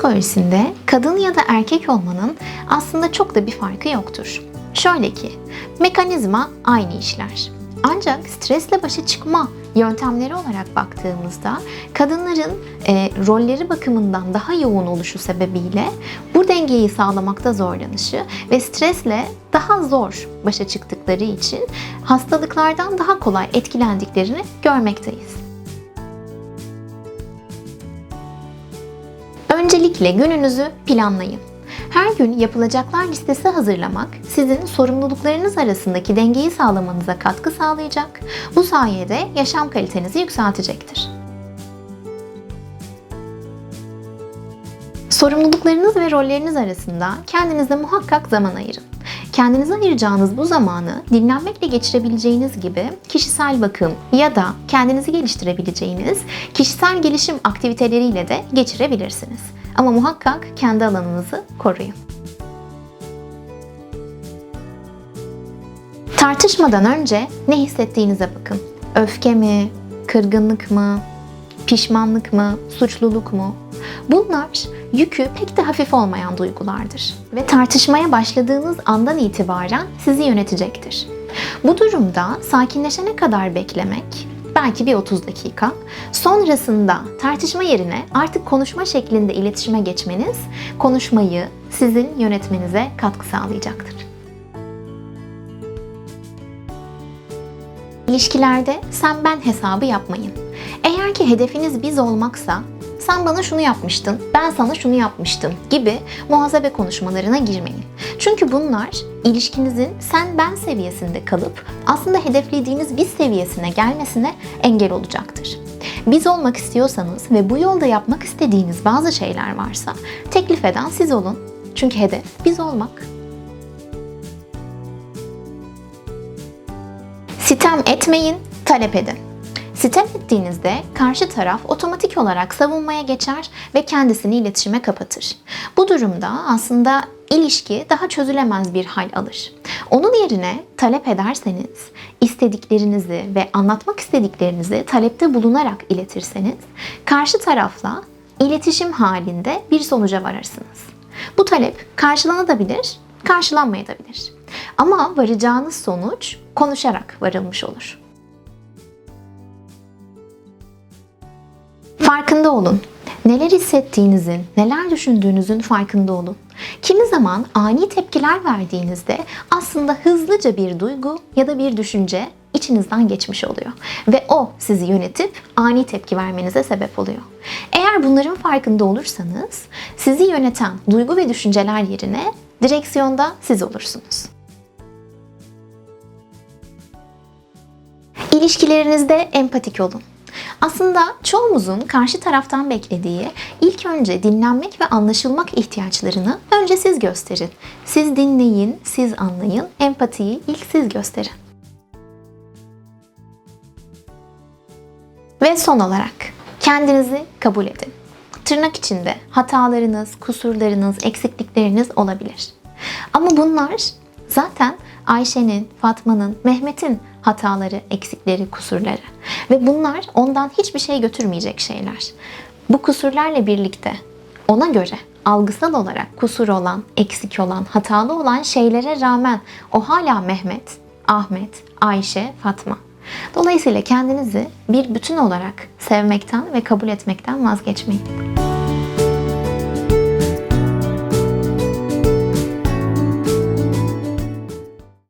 psikolojisinde kadın ya da erkek olmanın aslında çok da bir farkı yoktur. Şöyle ki, mekanizma aynı işler. Ancak stresle başa çıkma yöntemleri olarak baktığımızda kadınların e, rolleri bakımından daha yoğun oluşu sebebiyle bu dengeyi sağlamakta zorlanışı ve stresle daha zor başa çıktıkları için hastalıklardan daha kolay etkilendiklerini görmekteyiz. Öncelikle gününüzü planlayın. Her gün yapılacaklar listesi hazırlamak sizin sorumluluklarınız arasındaki dengeyi sağlamanıza katkı sağlayacak. Bu sayede yaşam kalitenizi yükseltecektir. Sorumluluklarınız ve rolleriniz arasında kendinize muhakkak zaman ayırın. Kendinize ayıracağınız bu zamanı dinlenmekle geçirebileceğiniz gibi kişisel bakım ya da kendinizi geliştirebileceğiniz kişisel gelişim aktiviteleriyle de geçirebilirsiniz. Ama muhakkak kendi alanınızı koruyun. Tartışmadan önce ne hissettiğinize bakın. Öfke mi, kırgınlık mı, pişmanlık mı, suçluluk mu? Bunlar yükü pek de hafif olmayan duygulardır ve tartışmaya başladığınız andan itibaren sizi yönetecektir. Bu durumda sakinleşene kadar beklemek, belki bir 30 dakika, sonrasında tartışma yerine artık konuşma şeklinde iletişime geçmeniz konuşmayı sizin yönetmenize katkı sağlayacaktır. İlişkilerde sen ben hesabı yapmayın. Eğer ki hedefiniz biz olmaksa sen bana şunu yapmıştın, ben sana şunu yapmıştım gibi muhasebe konuşmalarına girmeyin. Çünkü bunlar ilişkinizin sen ben seviyesinde kalıp aslında hedeflediğiniz biz seviyesine gelmesine engel olacaktır. Biz olmak istiyorsanız ve bu yolda yapmak istediğiniz bazı şeyler varsa teklif eden siz olun. Çünkü hedef biz olmak. Sitem etmeyin, talep edin. Sitem ettiğinizde karşı taraf otomatik olarak savunmaya geçer ve kendisini iletişime kapatır. Bu durumda aslında ilişki daha çözülemez bir hal alır. Onun yerine talep ederseniz, istediklerinizi ve anlatmak istediklerinizi talepte bulunarak iletirseniz, karşı tarafla iletişim halinde bir sonuca varırsınız. Bu talep karşılanabilir, karşılanmayabilir. Ama varacağınız sonuç konuşarak varılmış olur. Farkında olun. Neler hissettiğinizin, neler düşündüğünüzün farkında olun. Kimi zaman ani tepkiler verdiğinizde aslında hızlıca bir duygu ya da bir düşünce içinizden geçmiş oluyor. Ve o sizi yönetip ani tepki vermenize sebep oluyor. Eğer bunların farkında olursanız sizi yöneten duygu ve düşünceler yerine direksiyonda siz olursunuz. İlişkilerinizde empatik olun. Aslında çoğumuzun karşı taraftan beklediği ilk önce dinlenmek ve anlaşılmak ihtiyaçlarını önce siz gösterin. Siz dinleyin, siz anlayın, empatiyi ilk siz gösterin. Ve son olarak kendinizi kabul edin. Tırnak içinde hatalarınız, kusurlarınız, eksiklikleriniz olabilir. Ama bunlar zaten Ayşe'nin, Fatma'nın, Mehmet'in hataları, eksikleri, kusurları. Ve bunlar ondan hiçbir şey götürmeyecek şeyler. Bu kusurlarla birlikte ona göre algısal olarak kusur olan, eksik olan, hatalı olan şeylere rağmen o hala Mehmet, Ahmet, Ayşe, Fatma. Dolayısıyla kendinizi bir bütün olarak sevmekten ve kabul etmekten vazgeçmeyin.